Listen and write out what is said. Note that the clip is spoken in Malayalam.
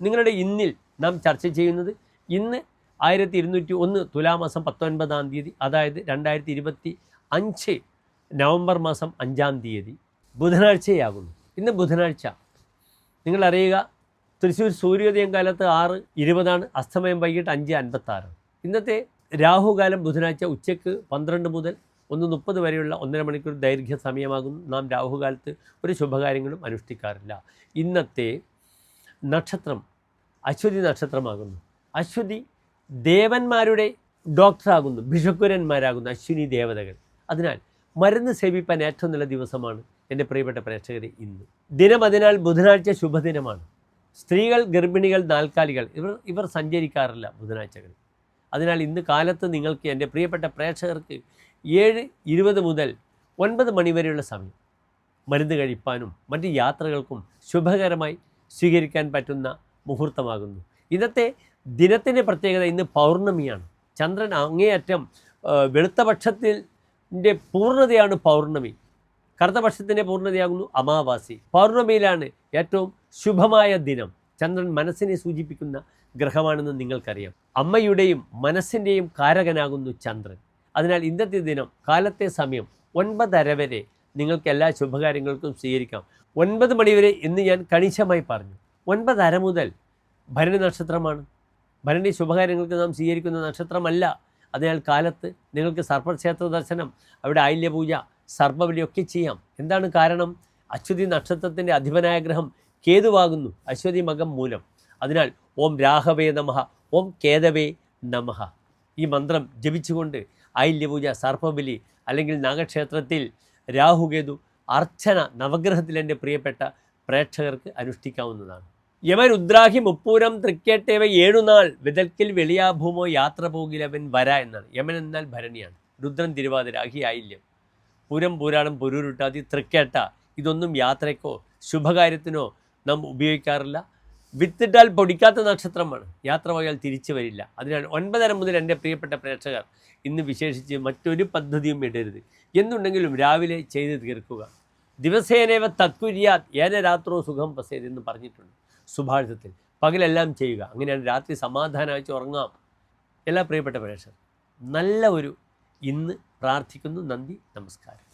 നിങ്ങളുടെ ഇന്നിൽ നാം ചർച്ച ചെയ്യുന്നത് ഇന്ന് ആയിരത്തി ഇരുന്നൂറ്റി ഒന്ന് തുലാമാസം പത്തൊൻപതാം തീയതി അതായത് രണ്ടായിരത്തി ഇരുപത്തി അഞ്ച് നവംബർ മാസം അഞ്ചാം തീയതി ബുധനാഴ്ചയാകുന്നു. ഇന്ന് ബുധനാഴ്ച. നിങ്ങളറിയുക തൃശ്ശൂർ സൂര്യോദയം കാലത്ത് ആറ് ഇരുപതാണ് അസ്തമയം വൈകിട്ട് അഞ്ച് അൻപത്താറ്. ഇന്നത്തെ രാഹുകാലം ബുധനാഴ്ച ഉച്ചയ്ക്ക് പന്ത്രണ്ട് മുതൽ ഒന്ന് മുപ്പത് വരെയുള്ള ഒന്നര മണിക്കൂർ ദൈർഘ്യ സമയമാകുന്നു. നാം രാഹുകാലത്ത് ഒരു ശുഭകാര്യങ്ങളും അനുഷ്ഠിക്കാറില്ല. ഇന്നത്തെ നക്ഷത്രം അശ്വതി നക്ഷത്രമാകുന്നു. അശ്വതി ദേവന്മാരുടെ ഡോക്ടറാകുന്നു ഭിഷക്കുരന്മാരാകുന്നു അശ്വിനി ദേവതകൾ. അതിനാൽ മരുന്ന് സേവിപ്പാൻ ഏറ്റവും നല്ല ദിവസമാണ് എന്റെ പ്രിയപ്പെട്ട പ്രേക്ഷകരെ ഇന്ന്. ദിനം അതിനാൽ ബുധനാഴ്ച ശുഭദിനമാണ്. സ്ത്രീകൾ ഗർഭിണികൾ നാൽക്കാലികൾ ഇവർ ഇവർ സഞ്ചരിക്കാറില്ല ബുധനാഴ്ചകൾ. അതിനാൽ ഇന്ന് കാലത്ത് നിങ്ങൾക്ക് എന്റെ പ്രിയപ്പെട്ട പ്രേക്ഷകർക്ക് ഏഴ് ഇരുപത് മുതൽ ഒൻപത് മണിവരെയുള്ള സമയം. മരുന്ന് കഴിപ്പാനും മറ്റ് യാത്രകൾക്കും ശുഭകരമായി സ്വീകരിക്കാൻ പറ്റുന്ന മുഹൂർത്തമാകുന്നു. ഇന്നത്തെ ദിനത്തിന്റെ പ്രത്യേകത ഇന്ന് പൗർണമിയാണ്. ചന്ദ്രൻ അങ്ങേയറ്റം വെളുത്ത പക്ഷത്തിന്റെ പൂർണതയാണ് പൗർണമി. കറുത്ത പക്ഷത്തിന്റെ പൂർണതയാകുന്നു അമാവാസി. പൗർണമിയിലാണ് ഏറ്റവും ശുഭമായ ദിനം. ചന്ദ്രൻ മനസ്സിനെ സൂചിപ്പിക്കുന്ന ഗ്രഹമാണെന്ന് നിങ്ങൾക്കറിയാം. അമ്മയുടെയും മനസ്സിന്റെയും കാരകനാകുന്നു ചന്ദ്രൻ. അതിനാൽ ഇന്നത്തെ ദിനം കാലത്തെ സമയം ഒൻപതര വരെ നിങ്ങൾക്ക് എല്ലാ ശുഭകാര്യങ്ങൾക്കും സ്വീകരിക്കാം. ഒൻപത് മണിവരെ ഇന്ന് ഞാൻ കണിശമായി പറഞ്ഞു. ഒൻപതര മുതൽ ഭരണി നക്ഷത്രമാണ്. ഭരണി ശുഭകാര്യങ്ങൾക്ക് നാം സ്വീകരിക്കുന്ന നക്ഷത്രമല്ല. അതിനാൽ കാലത്ത് നിങ്ങൾക്ക് സർപ്പക്ഷേത്ര ദർശനം അവിടെ ആയില്യപൂജ സർപ്പവലിയൊക്കെ ചെയ്യാം. എന്താണ് കാരണം? അശ്വതി നക്ഷത്രത്തിന്റെ അധിപനായ ഗ്രഹം കേതുവാകുന്നു. അശ്വതി മകം മൂലം. അതിനാൽ ഓം രാഘവേ നമഹ ഓം കേതവേ നമഃ. ഈ മന്ത്രം ജപിച്ചുകൊണ്ട് ആയില്യപൂജ സർപ്പബലി അല്ലെങ്കിൽ നാഗക്ഷേത്രത്തിൽ രാഹുകേതു അർച്ചന നവഗ്രഹത്തിൽ എന്റെ പ്രിയപ്പെട്ട പ്രേക്ഷകർക്ക് അനുഷ്ഠിക്കാവുന്നതാണ്. യമരുദ്രാഹി മുപ്പൂരം തൃക്കേട്ടേവ ഏഴുനാൾ വിതൽക്കിൽ വെളിയാഭൂമോ യാത്ര പോകിലവൻ വര എന്നാണ്. യമൻ എന്നാൽ ഭരണിയാണ്. രുദ്രൻ തിരുവാതിര അഹി ആയില്യം. പുരം പുരാണം പുരൂരുട്ടാതി തൃക്കേട്ട. ഇതൊന്നും യാത്രയ്ക്കോ ശുഭകാര്യത്തിനോ നാം ഉപയോഗിക്കാറില്ല. വിത്തിട്ടാൽ പൊടിക്കാത്ത നക്ഷത്രമാണ്. യാത്ര പോയാൽ തിരിച്ചു വരില്ല. അതിനാൽ ഒൻപതര മുതൽ എന്റെ പ്രിയപ്പെട്ട പ്രേക്ഷകർ ഇന്ന് വിശേഷിച്ച് മറ്റൊരു പദ്ധതിയും ഇടരുത്. എന്നുണ്ടെങ്കിലും രാവിലെ ചെയ്ത് തീർക്കുക. ദിവസേനേവ തത്കുര്യാത് ഏന രാത്രോ സുഖം പസേത് എന്ന് പറഞ്ഞിട്ടുണ്ട് സുഭാഷിതത്തിൽ പകലെല്ലാം ചെയ്യുക. അങ്ങനെയാണ് രാത്രി സമാധാനമായിട്ട് ഉറങ്ങാം. എല്ലാ പ്രിയപ്പെട്ട പ്രേക്ഷകർ നല്ല ഒരു ഇന്ന് പ്രാർത്ഥിക്കുന്നു. നന്ദി നമസ്കാരം.